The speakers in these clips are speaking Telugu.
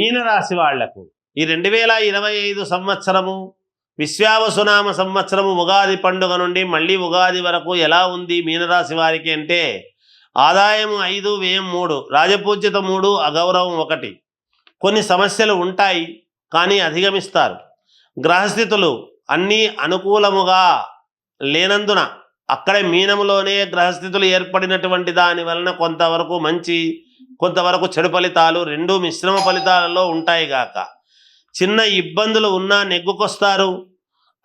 మీనరాశి వాళ్ళకు ఈ రెండు వేల ఇరవై ఐదు సంవత్సరము విశ్వావసునామ సంవత్సరము ఉగాది పండుగ నుండి మళ్ళీ ఉగాది వరకు ఎలా ఉంది మీనరాశి వారికి అంటే ఆదాయం ఐదు వ్యయం మూడు రాజపూజ్యత మూడు అగౌరవం ఒకటి. కొన్ని సమస్యలు ఉంటాయి కానీ అధిగమిస్తారు. గ్రహస్థితులు అన్నీ అనుకూలముగా లేనందున అక్కడే మీనములోనే గ్రహస్థితులు ఏర్పడినటువంటి దాని వలన కొంతవరకు మంచి కొంతవరకు చెడు ఫలితాలు రెండు మిశ్రమ ఫలితాలలో ఉంటాయి గాక. చిన్న ఇబ్బందులు ఉన్నా నెగ్గుకొస్తారు.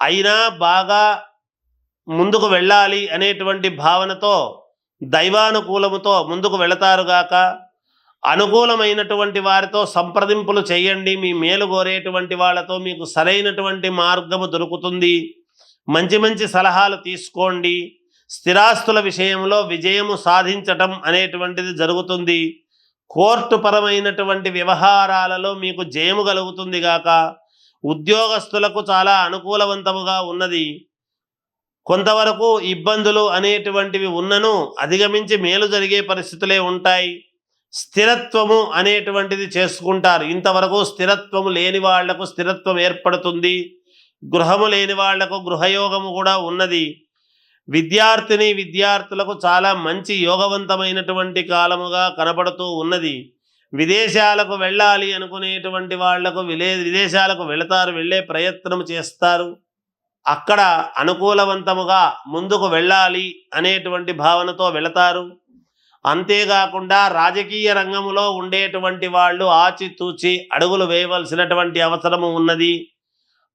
అయినా బాగా ముందుకు వెళ్ళాలి అనేటువంటి భావనతో దైవానుకూలముతో ముందుకు వెళతారుగాక అనుకూలమైనటువంటి వారితో సంప్రదింపులు చేయండి. మీ మేలు కోరేటువంటి వాళ్ళతో మీకు సరైనటువంటి మార్గము దొరుకుతుంది. మంచి మంచి సలహాలు తీసుకోండి. స్థిరాస్తుల విషయంలో విజయము సాధించటం అనేటువంటిది జరుగుతుంది. కోర్టు పరమైనటువంటి వ్యవహారాలలో మీకు జయము కలుగుతుంది గాక. ఉద్యోగస్తులకు చాలా అనుకూలవంతముగా ఉన్నది. కొంతవరకు ఇబ్బందులు అనేటువంటివి ఉన్నను అధిగమించి మేలు జరిగే పరిస్థితులే ఉంటాయి. స్థిరత్వము అనేటువంటిది చేసుకుంటారు. ఇంతవరకు స్థిరత్వము లేని వాళ్ళకు స్థిరత్వం ఏర్పడుతుంది. గృహము లేని వాళ్ళకు గృహయోగము కూడా ఉన్నది. విద్యార్థిని విద్యార్థులకు చాలా మంచి యోగవంతమైనటువంటి కాలముగా కనబడుతూ ఉన్నది. విదేశాలకు వెళ్ళాలి అనుకునేటువంటి వాళ్ళకు విలే విదేశాలకు వెళతారు వెళ్ళే ప్రయత్నం చేస్తారు. అక్కడ అనుకూలవంతముగా ముందుకు వెళ్ళాలి అనేటువంటి భావనతో వెళతారు. అంతేకాకుండా రాజకీయ రంగంలో ఉండేటువంటి వాళ్ళు ఆచితూచి అడుగులు వేయవలసినటువంటి అవసరము ఉన్నది.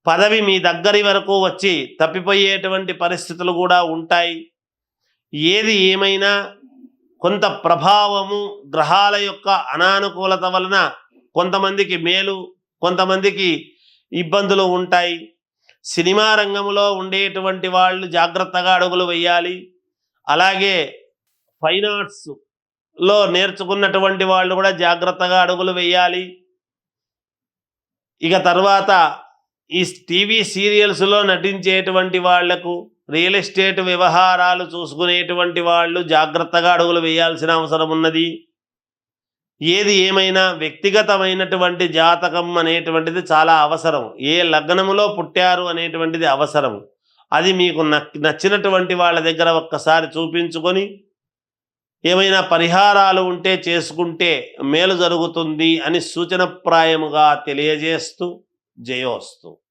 పదవి మీ దగ్గరి వరకు వచ్చి తప్పిపోయేటువంటి పరిస్థితులు కూడా ఉంటాయి. ఏది ఏమైనా కొంత ప్రభావము గ్రహాల యొక్క అనానుకూలత వలన కొంతమందికి మేలు కొంతమందికి ఇబ్బందులు ఉంటాయి. సినిమా రంగంలో ఉండేటువంటి వాళ్ళు జాగ్రత్తగా అడుగులు వేయాలి. అలాగే ఫైన్ ఆర్ట్స్లో నేర్చుకున్నటువంటి వాళ్ళు కూడా జాగ్రత్తగా అడుగులు వేయాలి. ఇక తర్వాత ఈ టీవీ సీరియల్స్లో నటించేటువంటి వాళ్ళకు రియల్ ఎస్టేట్ వ్యవహారాలు చూసుకునేటువంటి వాళ్ళు జాగ్రత్తగా అడుగులు వేయాల్సిన అవసరం ఉన్నది. ఏది ఏమైనా వ్యక్తిగతమైనటువంటి జాతకం అనేటువంటిది చాలా అవసరం. ఏ లగ్నములో పుట్టారు అనేటువంటిది అవసరం. అది మీకు నచ్చినటువంటి వాళ్ళ దగ్గర ఒక్కసారి చూపించుకొని ఏమైనా పరిహారాలు ఉంటే చేసుకుంటే మేలు జరుగుతుంది అని సూచనప్రాయముగా తెలియజేస్తూ జయోస్తు